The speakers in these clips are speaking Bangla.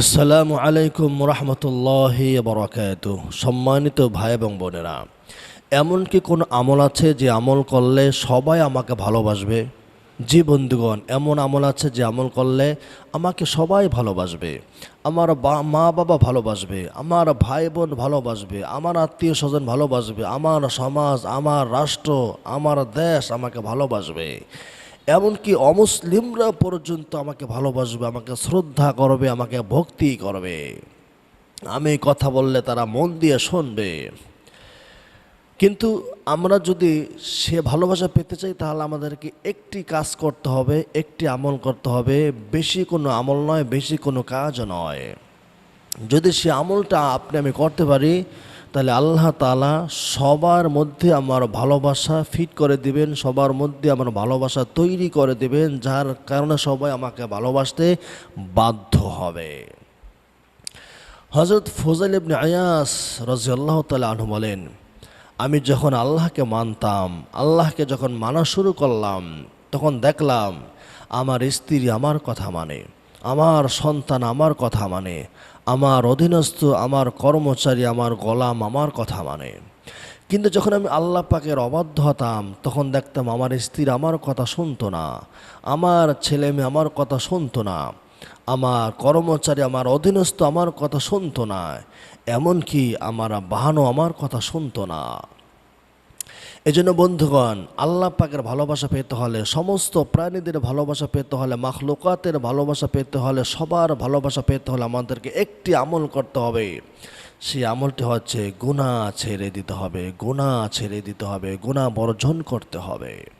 আসসালামু আলাইকুম রহমতুল্লাহ বরকাত সম্মানিত ভাই এবং বোনেরা, এমন কি কোনো আমল আছে যে আমল করলে সবাই আমাকে ভালোবাসবে? জি বন্ধুগণ, এমন আমল আছে যে আমল করলে আমাকে সবাই ভালোবাসবে। আমার মা বাবা ভালোবাসবে, আমার ভাই বোন ভালোবাসবে, আমার আত্মীয় স্বজন ভালোবাসবে, আমার সমাজ, আমার রাষ্ট্র, আমার দেশ আমাকে ভালোবাসবে। এমনকি অমুসলিমরা পর্যন্ত আমাকে ভালোবাসবে, আমাকে শ্রদ্ধা করবে, আমাকে ভক্তি করবে। আমি কথা বললে তারা মন দিয়ে শুনবে। কিন্তু আমরা যদি সে ভালোবাসা পেতে চাই, তাহলে আমাদেরকে একটি কাজ করতে হবে, একটি আমল করতে হবে। বেশি কোনো আমল নয়, বেশি কোনো কাজ নয়। যদি সে আমলটা আপনি আমি করতে পারি তাহলে আল্লাহ তালা সবার মধ্যে আমার ভালোবাসা ফিট করে দিবেন, সবার মধ্যে আমার ভালোবাসা তৈরি করে দিবেন, যার কারণে সবাই আমাকে ভালোবাসতে বাধ্য হবে। হজরত ফজল ইবনে আয়াস রাজিয়াল্লাহ তালা আনহু বলেন, আমি যখন আল্লাহকে মানতাম, আল্লাহকে যখন মানা শুরু করলাম, তখন দেখলাম, আমার স্ত্রী আমার কথা মানে আমার সন্তান আমার কথা মানে আমার অধীনস্থ, আমার কর্মচারী, আমার গোলাম আমার কথা মানে। কিন্তু যখন আমি আল্লাহ পাকের অবাধ্য হতাম, তখন দেখতাম আমার স্ত্রী আমার কথা শুনতো না, আমার ছেলে মেয়ে আমার কথা শুনতো না, আমার কর্মচারী, আমার অধীনস্থ আমার কথা শুনতো না, এমনকি আমার বাহানো আমার কথা শুনতো না। এজন্য বন্ধুগণ, আল্লাহ পাকের ভালোবাসা পেতে হলে, সমস্ত প্রাণীদের ভালোবাসা পেতে হলে, মাখলুকাতের ভালোবাসা পেতে হলে, সবার ভালোবাসা পেতে হলে আমাদেরকে একটি আমল করতে হবে। সেই আমলটি হচ্ছে গুণা ছেড়ে দিতে হবে গুণা ছেড়ে দিতে হবে গুণা বর্জন করতে হবে।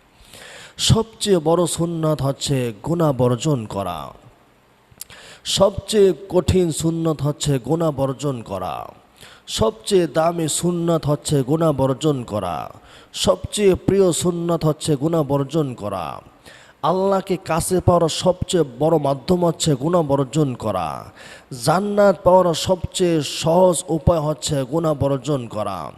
সবচেয়ে বড় সুন্নাত হচ্ছে গুণা বর্জন করা। সবচেয়ে কঠিন সুন্নত হচ্ছে গুণা বর্জন করা। সবচেয়ে দামি সুন্নত হচ্ছে গুণা বর্জন করা। সবচেয়ে প্রিয় সুন্নত হচ্ছে গুণা বর্জন করা। আল্লাহকে কাছে পাওয়ার সবচেয়ে বড় মাধ্যম হচ্ছে গুণা বর্জন করা। জান্নাত পাওয়ার সবচেয়ে সহজ উপায় হচ্ছে গুণা বর্জন করা।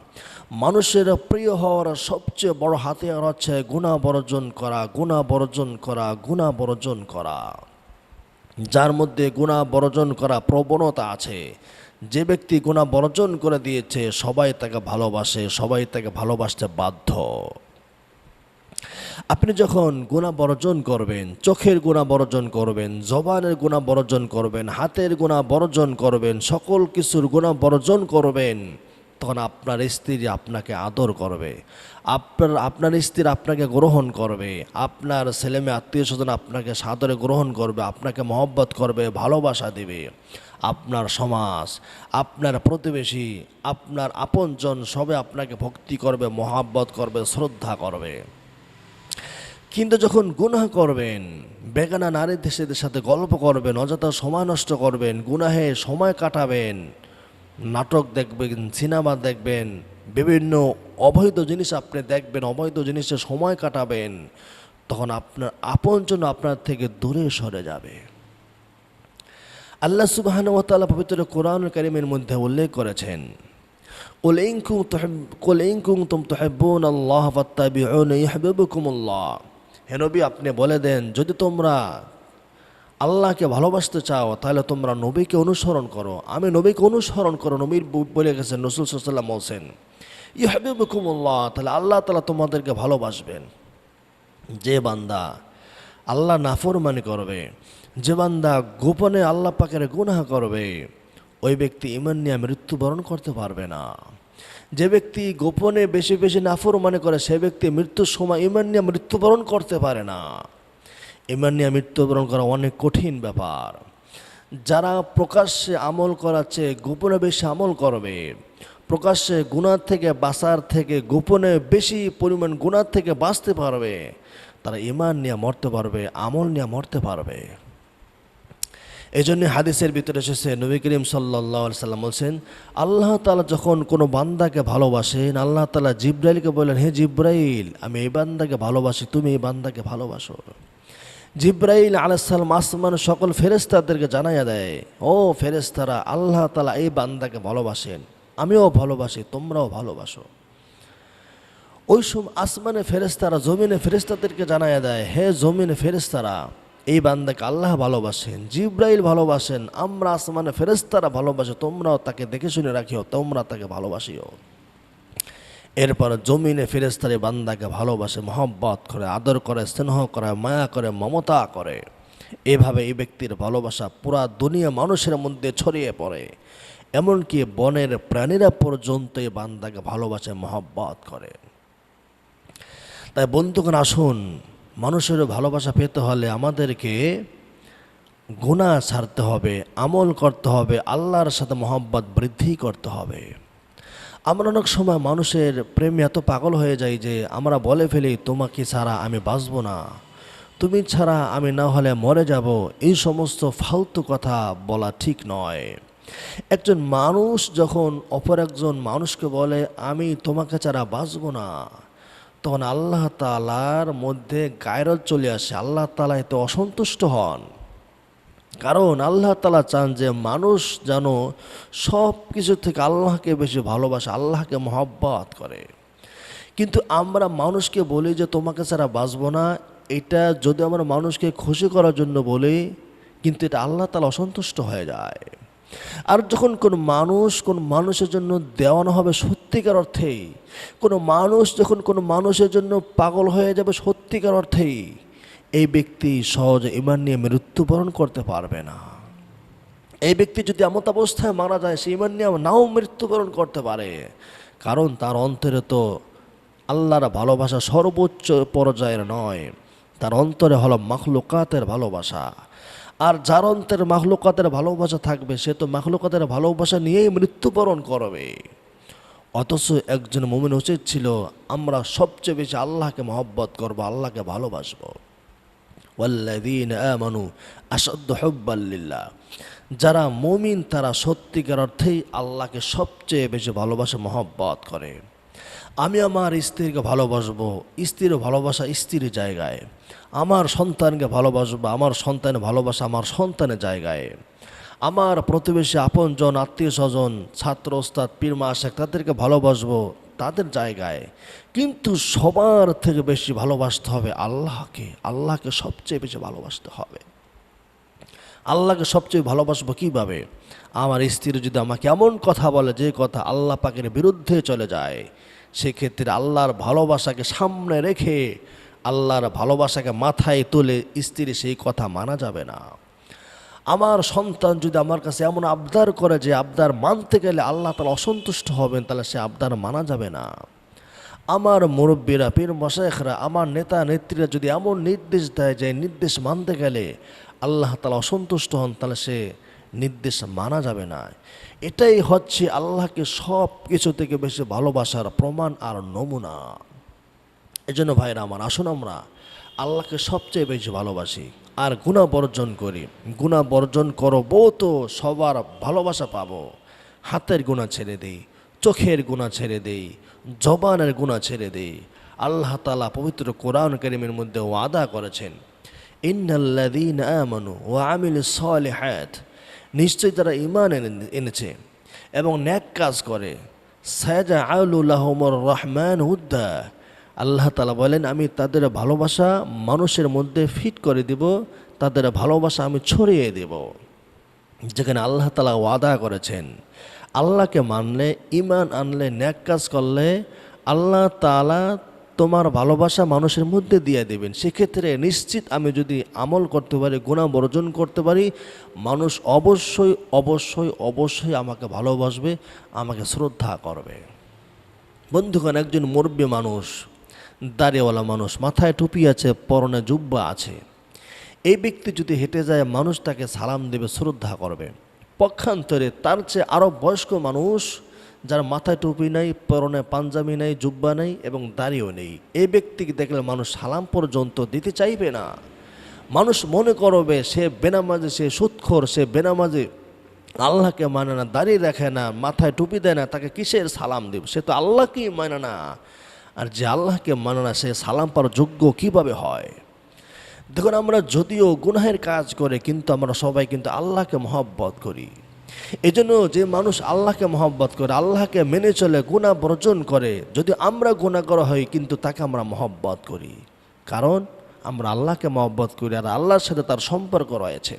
মানুষের প্রিয় হওয়ার সবচেয়ে বড় হাতিয়ার হচ্ছে গুণা বর্জন করা গুণা বর্জন করা গুণা বর্জন করা। যার মধ্যে গুণা বর্জন করা প্রবণতা আছে। যে ব্যক্তি গুণা বর্জন করে দিয়েছে, সবাই তাকে ভালোবাসে, সবাই তাকে ভালোবাসতে বাধ্য। আপনি যখন গুণা বর্জন করবেন, চোখের গুণা বর্জন করবেন, জবানের গুণা বর্জন করবেন, হাতের গুণা বর্জন করবেন, সকল কিছুর গুণা বর্জন করবেন, তখন আপনার স্ত্রী আপনাকে আদর করবে। আপনার আপনার স্ত্রী আপনাকে গ্রহণ করবে, আপনার ছেলেমেয়ে আত্মীয় স্বজন আপনাকে সাদরে গ্রহণ করবে, আপনাকে মহব্বত করবে, ভালোবাসা দেবে। আপনার সমাজ, আপনার প্রতিবেশী, আপনার আপনজন সবে আপনাকে ভক্তি করবে, মহাব্বত করবে, শ্রদ্ধা করবে। কিন্তু যখন গুনাহ করবেন, বেগানা নারীর দেশেদের সাথে গল্প করবেন, অযথা সময় নষ্ট করবেন, গুনাহে সময় কাটাবেন, নাটক দেখবেন, সিনেমা দেখবেন বিভিন্ন অবৈধ জিনিস আপনি দেখবেন, অবৈধ জিনিসে সময় কাটাবেন, তখন আপনার আপন জন্য আপনার থেকে দূরে সরে যাবে। আল্লাহ সুবাহান ওতালা পবিত্র কোরআন করিমের মধ্যে উল্লেখ করেছেন হে নবী, আপনি বলে দেন, যদি তোমরা আল্লাহকে ভালোবাসতে চাও, তাহলে তোমরা নবীকে অনুসরণ করো। আমি নবীকে অনুসরণ করো, নবীর বলে গেছেন রসুল সাল্লাম বলছেন ইহাবিবুকুমুল্লাহ তাহলে আল্লাহ তালা তোমাদেরকে ভালোবাসবেন। যে বান্দা আল্লাহ নাফরমানি করবে, যে বান্দা গোপনে আল্লাহ পাকের গুনাহ করবে, ওই ব্যক্তি ইমান নিয়ে মৃত্যুবরণ করতে পারবে না। যে ব্যক্তি গোপনে বেশি বেশি নাফরমানি করে, সে ব্যক্তি মৃত্যুর সময় ইমান নিয়ে মৃত্যুবরণ করতে পারে না। ইমান নিয়ে মৃত্যুবরণ করা অনেক কঠিন ব্যাপার। যারা প্রকাশ্যে আমল করাচ্ছে, গোপনে বেশি আমল করবে। প্রকাশ্যে গুণার থেকে বাঁচার থেকে গোপনে বেশি পরিমাণ গুণার থেকে বাঁচতে পারবে। তারা ইমান নিয়ে মরতে পারবে, আমল নিয়ে মরতে পারবে। এই জন্য হাদিসের ভিতরে এসেছে, নবী করিম সাল্লাহ সাল্লাম বলছেন, আল্লাহ তালা যখন কোনো বান্দাকে ভালোবাসেন, আল্লাহ তালা জিব্রাইলকে বললেন, হে জিব্রাইল, আমি এই বান্দাকে ভালোবাসি, তুমি এই বান্দাকে ভালোবাসো। জিব্রাইল আলাইসাল্লাম আসমান সকল ফেরেস্তাদেরকে জানাইয়া দেয়, ও ফেরেস্তারা আল্লাহ তালা এই বান্দাকে ভালোবাসেন। আমিও ভালোবাসি, তোমরাও ভালোবাসো। ওই সময় আসমানে ফেরেস্তারা জমিনে ফেরেস্তাদেরকে জানাইয়া দেয়, হে জমিনে ফেরেস্তারা এই বান্দাকে আল্লাহ ভালোবাসেন, জিব্রাইল ভালোবাসেন, আমরা আসমানে ফেরেস্তারা ভালোবাসে, তোমরাও তাকে দেখে শুনে রাখিও, তোমরা তাকে ভালোবাসিও। এরপর জমিনে ফেরেস্তারে বান্দাকে ভালোবাসে, মহব্বত করে, আদর করে, স্নেহ করে, মায়া করে, মমতা করে। এভাবে এই ব্যক্তির ভালোবাসা পুরা দুনিয়া মানুষের মধ্যে ছড়িয়ে পড়ে। এমনকি বনের প্রাণীরা পর্যন্ত এই বান্দাকে ভালোবাসে, মহব্বত করে। তাই বন্ধুগণ, আসুন, মানুষের ভালোবাসা পেতে হলে আমাদেরকে গুণা ছাড়তে হবে, আমল করতে হবে, আল্লাহর সাথে মহব্বত বৃদ্ধি করতে হবে। আমরা অনেক সময় মানুষের প্রেমে এত পাগল হয়ে যাই যে আমরা বলে ফেলি, তোমাকে ছাড়া আমি বাঁচবো না। তুমি ছাড়া আমি না হলে মরে যাব। এই সমস্ত ফালতু কথা বলা ঠিক নয়। একজন মানুষ যখন অপর একজন মানুষকে বলে, আমি তোমাকে ছাড়া বাঁচবো না, তখন আল্লাহ তালার মধ্যে গায়রত চলে আসে। আল্লাহ তালা এতে অসন্তুষ্ট হন। কারণ আল্লাহ তালা চান যে মানুষ যেন সব কিছু থেকে আল্লাহকে বেশি ভালোবাসে, আল্লাহকে মহব্বত করে। কিন্তু আমরা মানুষকে বলি যে, তোমাকে ছাড়া বাঁচবো না। এটা যদি আমরা মানুষকে খুশি করার জন্য বলি, কিন্তু এটা আল্লাহ তালা অসন্তুষ্ট হয়ে যায়। আর যখন কোন মানুষ কোন মানুষের জন্য দেওয়ানো হবে সত্যিকার অর্থেই, কোনো মানুষ যখন কোনো মানুষের জন্য পাগল হয়ে যাবে সত্যিকার অর্থেই এই ব্যক্তি সহজে ইমান নিয়ে মৃত্যুবরণ করতে পারবে না। এই ব্যক্তি যদি এমত অবস্থায় মারা যায়, সে ইমান নিয়ে নাও মৃত্যুবরণ করতে পারে। কারণ তার অন্তরে তো আল্লাহর ভালোবাসা সর্বোচ্চ পর্যায়ের নয়। তার অন্তরে হলো মাখলুকাতের ভালোবাসা। আর যার অন্তরে মাখলুকাতের ভালোবাসা থাকবে, সে তো মাখলুকাতের ভালোবাসা নিয়েই মৃত্যুবরণ করবে। অথচ একজন মোমিন উচিত ছিল, আমরা সবচেয়ে বেশি আল্লাহকে মহব্বত করব, আল্লাহকে ভালোবাসবো। ওয়াল্লাযীন আমানু আসাদ্দ হুব্বাল্লিল্লাহ যারা মুমিন, তারা সত্যিকার অর্থেই আল্লাহকে সবচেয়ে বেশি ভালোবাসে, মহব্বত করে। আমি আমার স্ত্রীকে ভালোবাসবো, স্ত্রীর ভালোবাসা স্ত্রীর জায়গায়। আমার সন্তানকে ভালোবাসবো, আমার সন্তানের ভালোবাসা আমার সন্তানের জায়গায়। আমার প্রতিবেশী আপনজন, আত্মীয় স্বজন, ছাত্র, ওস্তাদ পীরমা আশেক তাদেরকে ভালোবাসবো তাদের জায়গায়। কিন্তু সবার থেকে বেশি ভালোবাসতে হবে আল্লাহকে। আল্লাহকে সবচেয়ে বেশি ভালোবাসতে হবে। আল্লাহকে সবচেয়ে ভালোবাসবো কীভাবে? আমার স্ত্রী যদি আমাকে এমন কথা বলে যে কথা আল্লাহ পাকের বিরুদ্ধে চলে যায়, সেক্ষেত্রে আল্লাহর ভালোবাসাকে সামনে রেখে, আল্লাহর ভালোবাসাকে মাথায় তুলে স্ত্রী সেই কথা মানা যাবে না। আমার সন্তান যদি আমার কাছে এমন আবদার করে যে আবদার মানতে গেলে আল্লাহ তালা অসন্তুষ্ট হবেন, তাহলে সে আবদার মানা যাবে না। আমার মুরব্বীরা, পীর মশাইখরা, আমার নেতা নেত্রীরা যদি এমন নির্দেশ দেয় যে নির্দেশ মানতে গেলে আল্লাহ তালা অসন্তুষ্ট হন, তাহলে সে নির্দেশ মানা যাবে না। এটাই হচ্ছে আল্লাহকে সব কিছু থেকে বেশি ভালোবাসার প্রমাণ আর নমুনা। এজন্য ভাইরা আমার, আসুন আমরা আল্লাহকে সবচেয়ে বেশি ভালোবাসি আর গুণা বর্জন করি। গুণা বর্জন করব তো সবার ভালোবাসা পাবো, হাতের গুণা ছেড়ে দেই। চোখের গুণা ছেড়ে দেই, জবানের গুণা ছেড়ে দেই। আল্লাহ তালা পবিত্র কোরআন করিমের মধ্যে ওয়াদা করেছেন, ইন্নাল্লাযীনা আমানু ওয়া আমিলুস সালিহাত। নিশ্চয়ই তারা ইমান এনে- এনেছে এবং ন্যাক কাজ করে। সাজা আউলুল্লাহমর রহমান উদ্দা। আল্লাহ তালা বলেন, আমি তাদের ভালোবাসা মানুষের মধ্যে ফিট করে দিব, তাদের ভালোবাসা আমি ছড়িয়ে দেব। যেখানে আল্লাহ তালা ওয়াদা করেছেন আল্লাহকে মানলে ইমান আনলে ন্যাক কাজ করলে আল্লাহ তালা তোমার ভালোবাসা মানুষের মধ্যে দিয়ে দেবেন। সেক্ষেত্রে নিশ্চিত আমি যদি আমল করতে পারি গুণা বর্জন করতে পারি, মানুষ অবশ্যই অবশ্যই অবশ্যই আমাকে ভালোবাসবে, আমাকে শ্রদ্ধা করবে। বন্ধুগণ, একজন মুরব্বী মানুষ, দাড়িওয়ালা মানুষ, মাথায় টুপি আছে, পরনে জুব্বা আছে। এই ব্যক্তি যদি হেঁটে যায়, মানুষ তাকে সালাম দেবে, শ্রদ্ধা করবে। পক্ষান্তরে তার চেয়ে আরও বয়স্ক মানুষ যার মাথায় টুপি নেই, পরনে পাঞ্জাবি নেই, জুব্বা নেই এবং দাড়িও নেই। এই ব্যক্তিকে দেখলে মানুষ সালাম পর্যন্ত দিতে চাইবে না। মানুষ মনে করবে, সে বেনামাজে, সে সুৎখর, সে বেনামাজে আল্লাহকে মানে না, দাঁড়িয়ে রাখে না, মাথায় টুপি দেয় না, তাকে কিসের সালাম দেব? সে তো আল্লাহকেই মানে না। আর যে আল্লাহকে মানে না, সে সালাম পাওয়ার যোগ্য কীভাবে হয়? দেখুন, আমরা যদিও গুনাহের কাজ করে, কিন্তু আমরা সবাই কিন্তু আল্লাহকে মহব্বত করি। এজন্য যে মানুষ আল্লাহকে মহব্বত করে, আল্লাহকে মেনে চলে গুণা বর্জন করে, যদি আমরা গুণা করা হই কিন্তু তাকে আমরা মহব্বত করি। কারণ, আমরা আল্লাহকে মহব্বত করি, আর আল্লাহর সাথে তার সম্পর্ক রয়েছে।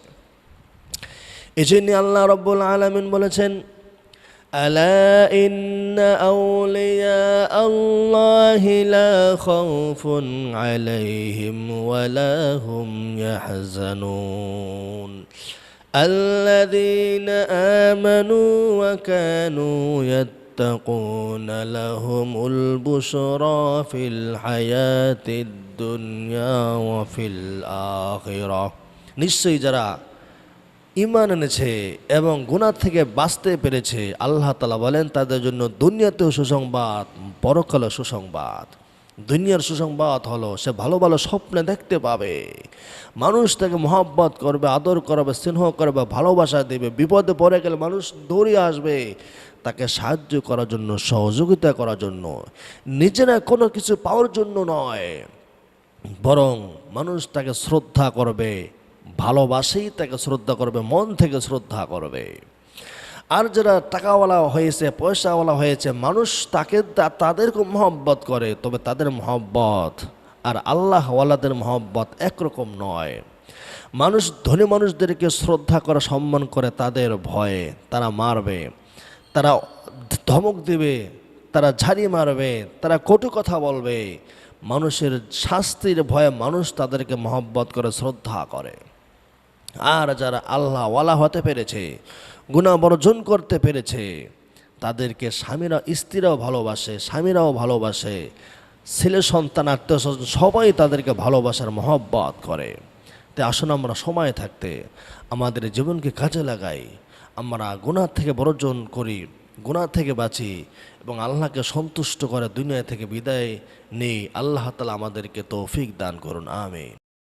এই জন্য আল্লাহ রব্বুল আলমিন বলেছেন ألا إن أولياء الله لا خوف عليهم ولا هم يحزنون الذين آمنوا وكانوا يتقون لهم البشرى في الحياة الدنيا وفي الآخرة নিশ্চয়ই যারা ইমান এনেছে এবং গুনাহ থেকে বাঁচতে পেরেছে। আল্লাহ তালা বলেন, তাদের জন্য দুনিয়াতেও সুসংবাদ পরকালে সুসংবাদ। দুনিয়ার সুসংবাদ হলো, সে ভালো ভালো স্বপ্নে দেখতে পাবে। মানুষ তাকে মহব্বত করবে, আদর করবে, স্নেহ করবে, ভালোবাসা দেবে। বিপদে পড়ে গেলে মানুষ দৌড়িয়ে আসবে তাকে সাহায্য করার জন্য, সহযোগিতা করার জন্য। নিজেরা কোনো কিছু পাওয়ার জন্য নয়, বরং মানুষ তাকে শ্রদ্ধা করবে। ভালোবাসেই তাকে শ্রদ্ধা করবে, মন থেকে শ্রদ্ধা করবে। আর যারা টাকাওয়ালা হয়েছে, পয়সাওয়ালা হয়েছে, মানুষ তাকে তাদেরকে মহব্বত করে, তবে তাদের মহব্বত আর আল্লাহওয়ালাদের মহব্বত একরকম নয়। মানুষ, ধনী মানুষদেরকে শ্রদ্ধা করে, সম্মান করে, তাদের ভয়ে তারা মারবে, তারা ধমক দেবে, তারা ঝাড়ি মারবে, তারা কটু কথা বলবে। মানুষের শাস্তির ভয়ে মানুষ তাদেরকে মহব্বত করে, শ্রদ্ধা করে। আর যারা আল্লাহ ওয়ালা হতে পেরেছে গুণা বর্জন করতে পেরেছে, তাদেরকে স্বামীরা স্ত্রীরাও ভালোবাসে, স্বামীরাও ভালোবাসে, ছেলে সন্তান, আত্মীয় স্বজন সবাই তাদেরকে ভালোবাসার মহব্বত করে। তাই আসুন আমরা সময় থাকতে আমাদের জীবনকে কাজে লাগাই, আমরা গুণার থেকে বর্জন করি গুণা থেকে বাঁচি এবং আল্লাহকে সন্তুষ্ট করে দুনিয়া থেকে বিদায় নেই। আল্লাহ তালা আমাদেরকে তৌফিক দান করুন আমি